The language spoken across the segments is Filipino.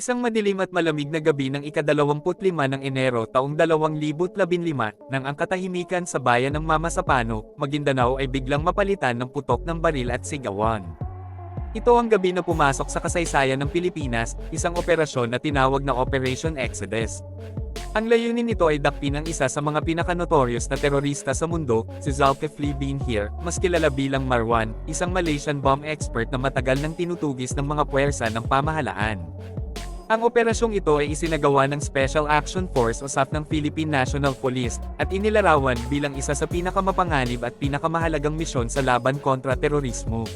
Isang madilim at malamig na gabi ng ikadalawamput-lima ng Enero taong 2015 nang ang katahimikan sa bayan ng Mama Sapano, Maguindanao ay biglang mapalitan ng putok ng baril at sigawan. Ito ang gabi na pumasok sa kasaysayan ng Pilipinas, isang operasyon na tinawag na Operation Exodus. Ang layunin nito ay dakpin ang isa sa mga pinaka-notorious na terorista sa mundo, si Zulkifli bin Hir, mas kilala bilang Marwan, isang Malaysian bomb expert na matagal nang tinutugis ng mga puwersa ng pamahalaan. Ang operasyong ito ay isinagawa ng Special Action Force o SAF ng Philippine National Police, at inilarawan bilang isa sa pinakamapanganib at pinakamahalagang misyon sa laban kontra terorismo.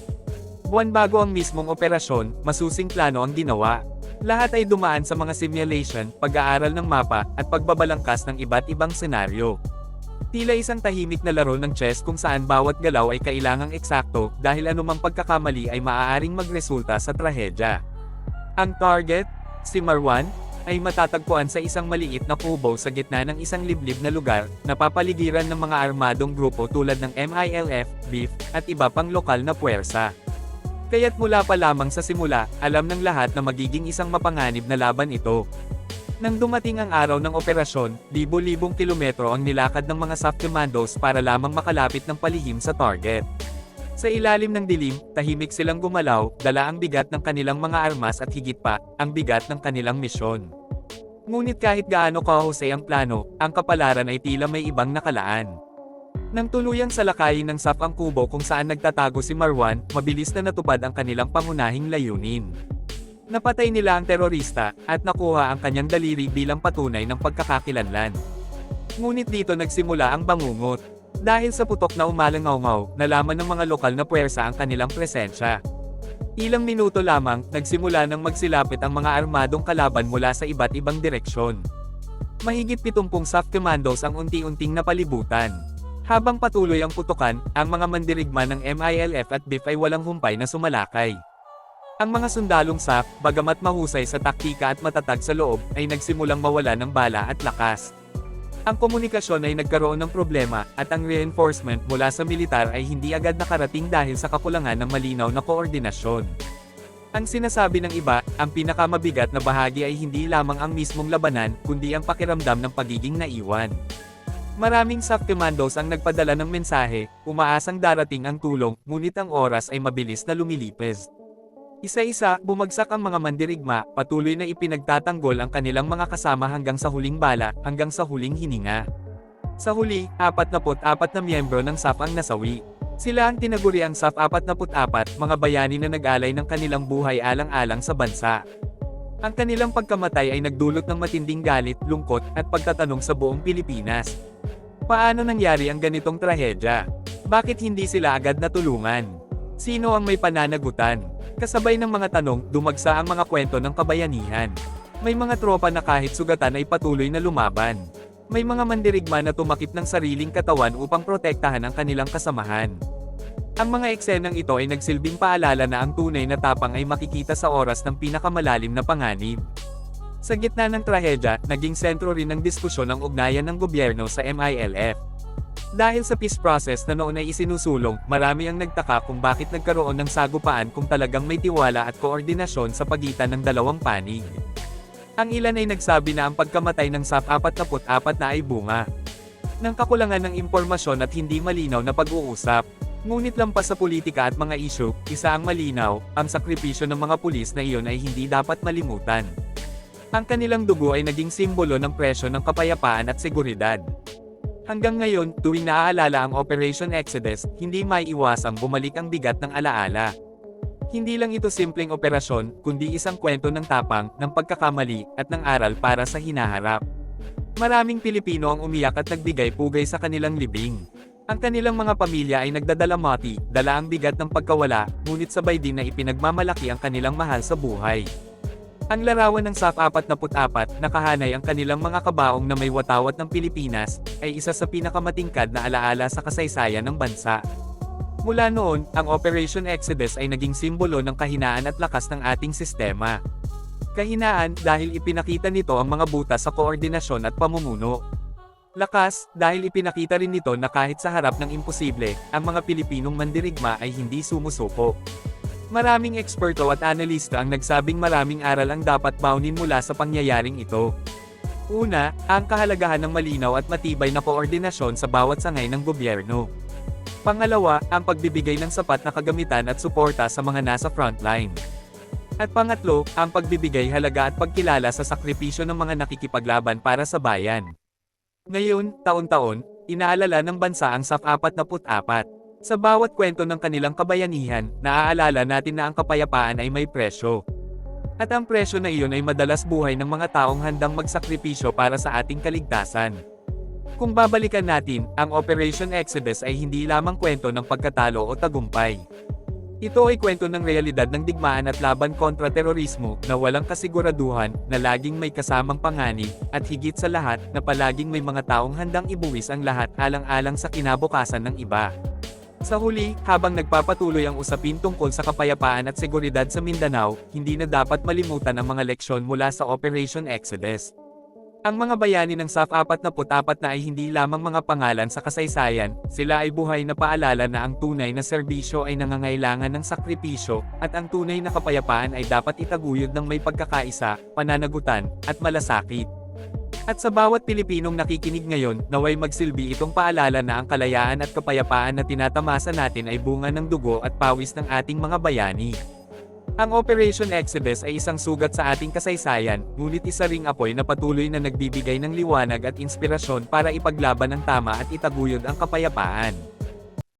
Buwan bago ang mismong operasyon, masusing plano ang ginawa. Lahat ay dumaan sa mga simulation, pag-aaral ng mapa, at pagbabalangkas ng iba't ibang senaryo. Tila isang tahimik na laro ng chess kung saan bawat galaw ay kailangang eksakto dahil anumang pagkakamali ay maaaring magresulta sa trahedya. Ang target, si Marwan, ay matatagpuan sa isang maliit na kubo sa gitna ng isang liblib na lugar, napapaligiran ng mga armadong grupo tulad ng MILF, BIF, at iba pang lokal na puwersa. Kaya't mula pa lamang sa simula, alam ng lahat na magiging isang mapanganib na laban ito. Nang dumating ang araw ng operasyon, libo-libong kilometro ang nilakad ng mga SAF commandos para lamang makalapit ng palihim sa target. Sa ilalim ng dilim, tahimik silang gumalaw, dala ang bigat ng kanilang mga armas at higit pa, ang bigat ng kanilang misyon. Ngunit kahit gaano kahusay ang plano, ang kapalaran ay tila may ibang nakalaan. Nang tuluyang salakayin ng SAF ang kubo kung saan nagtatago si Marwan, mabilis na natupad ang kanilang pangunahing layunin. Napatay nila ang terorista, at nakuha ang kanyang daliri bilang patunay ng pagkakakilanlan. Ngunit dito nagsimula ang bangungot. Dahil sa putok na umalangaw nalaman ng mga lokal na puwersa ang kanilang presensya. Ilang minuto lamang, nagsimula ng magsilapit ang mga armadong kalaban mula sa iba't ibang direksyon. Mahigit 70 SAF commandos ang unti-unting napalibutan. Habang patuloy ang putukan, ang mga mandirigma ng MILF at BIF ay walang humpay na sumalakay. Ang mga sundalong SAF, bagamat mahusay sa taktika at matatag sa loob, ay nagsimulang mawala ng bala at lakas. Ang komunikasyon ay nagkaroon ng problema, at ang reinforcement mula sa militar ay hindi agad nakarating dahil sa kakulangan ng malinaw na koordinasyon. Ang sinasabi ng iba, ang pinakamabigat na bahagi ay hindi lamang ang mismong labanan, kundi ang pakiramdam ng pagiging naiwan. Maraming SAF commandos ang nagpadala ng mensahe, umaasang darating ang tulong, ngunit ang oras ay mabilis na lumilipez. Isa-isa, bumagsak ang mga mandirigma, patuloy na ipinagtatanggol ang kanilang mga kasama hanggang sa huling bala, hanggang sa huling hininga. Sa huli, 44 na miyembro ng SAF ang nasawi. Sila ang tinaguri ang SAF 44, mga bayani na nag-alay ng kanilang buhay alang-alang sa bansa. Ang kanilang pagkamatay ay nagdulot ng matinding galit, lungkot, at pagtatanong sa buong Pilipinas. Paano nangyari ang ganitong trahedya? Bakit hindi sila agad natulungan? Sino ang may pananagutan? Kasabay ng mga tanong, dumagsa ang mga kwento ng kabayanihan. May mga tropa na kahit sugatan ay patuloy na lumaban. May mga mandirigma na tumakip ng sariling katawan upang protektahan ang kanilang kasamahan. Ang mga eksenang ito ay nagsilbing paalala na ang tunay na tapang ay makikita sa oras ng pinakamalalim na panganib. Sa gitna ng trahedya, naging sentro rin ng diskusyon ang ugnayan ng gobyerno sa MILF. Dahil sa peace process na noon ay isinusulong, marami ang nagtaka kung bakit nagkaroon ng sagupaan kung talagang may tiwala at koordinasyon sa pagitan ng dalawang panig. Ang ilan ay nagsabi na ang pagkamatay ng SAF 44 na ay bunga ng kakulangan ng impormasyon at hindi malinaw na pag-uusap. Ngunit lampas sa politika at mga isyu, isa ang malinaw, ang sakripisyo ng mga pulis na iyon ay hindi dapat malimutan. Ang kanilang dugo ay naging simbolo ng presyo ng kapayapaan at seguridad. Hanggang ngayon, tuwing naaalala ang Operation Exodus, hindi maiiwasang bumalik ang bigat ng alaala. Hindi lang ito simpleng operasyon, kundi isang kwento ng tapang, ng pagkakamali, at ng aral para sa hinaharap. Maraming Pilipino ang umiyak at nagbigay pugay sa kanilang libing. Ang kanilang mga pamilya ay nagdadalamati, dala ang bigat ng pagkawala, ngunit sabay din na ipinagmamalaki ang kanilang mahal sa buhay. Ang larawan ng SAF 44, nakahanay ang kanilang mga kabaong na may watawat ng Pilipinas, ay isa sa pinakamatingkad na alaala sa kasaysayan ng bansa. Mula noon, ang Operation Exodus ay naging simbolo ng kahinaan at lakas ng ating sistema. Kahinaan dahil ipinakita nito ang mga butas sa koordinasyon at pamumuno. Lakas, dahil ipinakita rin nito na kahit sa harap ng imposible, ang mga Pilipinong mandirigma ay hindi sumusuko. Maraming eksperto at analista ang nagsabing maraming aral ang dapat baunin mula sa pangyayaring ito. Una, ang kahalagahan ng malinaw at matibay na koordinasyon sa bawat sangay ng gobyerno. Pangalawa, ang pagbibigay ng sapat na kagamitan at suporta sa mga nasa frontline. At pangatlo, ang pagbibigay halaga at pagkilala sa sakripisyo ng mga nakikipaglaban para sa bayan. Ngayon, taon-taon, inaalala ng bansa ang SAF 44. Sa bawat kwento ng kanilang kabayanihan, naaalala natin na ang kapayapaan ay may presyo. At ang presyo na iyon ay madalas buhay ng mga taong handang magsakripisyo para sa ating kaligtasan. Kung babalikan natin, ang Operation Exodus ay hindi lamang kwento ng pagkatalo o tagumpay. Ito ay kwento ng realidad ng digmaan at laban kontra terorismo na walang kasiguraduhan, na laging may kasamang panganib, at higit sa lahat, na palaging may mga taong handang ibuwis ang lahat alang-alang sa kinabukasan ng iba. Sa huli, habang nagpapatuloy ang usapin tungkol sa kapayapaan at seguridad sa Mindanao, hindi na dapat malimutan ang mga leksyon mula sa Operation Exodus. Ang mga bayani ng SAF 44 na ay hindi lamang mga pangalan sa kasaysayan, sila ay buhay na paalala na ang tunay na serbisyo ay nangangailangan ng sakripisyo, at ang tunay na kapayapaan ay dapat itaguyod ng may pagkakaisa, pananagutan, at malasakit. At sa bawat Pilipinong nakikinig ngayon, naway magsilbi itong paalala na ang kalayaan at kapayapaan na tinatamasa natin ay bunga ng dugo at pawis ng ating mga bayani. Ang Operation Exodus ay isang sugat sa ating kasaysayan, ngunit isa ring apoy na patuloy na nagbibigay ng liwanag at inspirasyon para ipaglaban ang tama at itaguyod ang kapayapaan.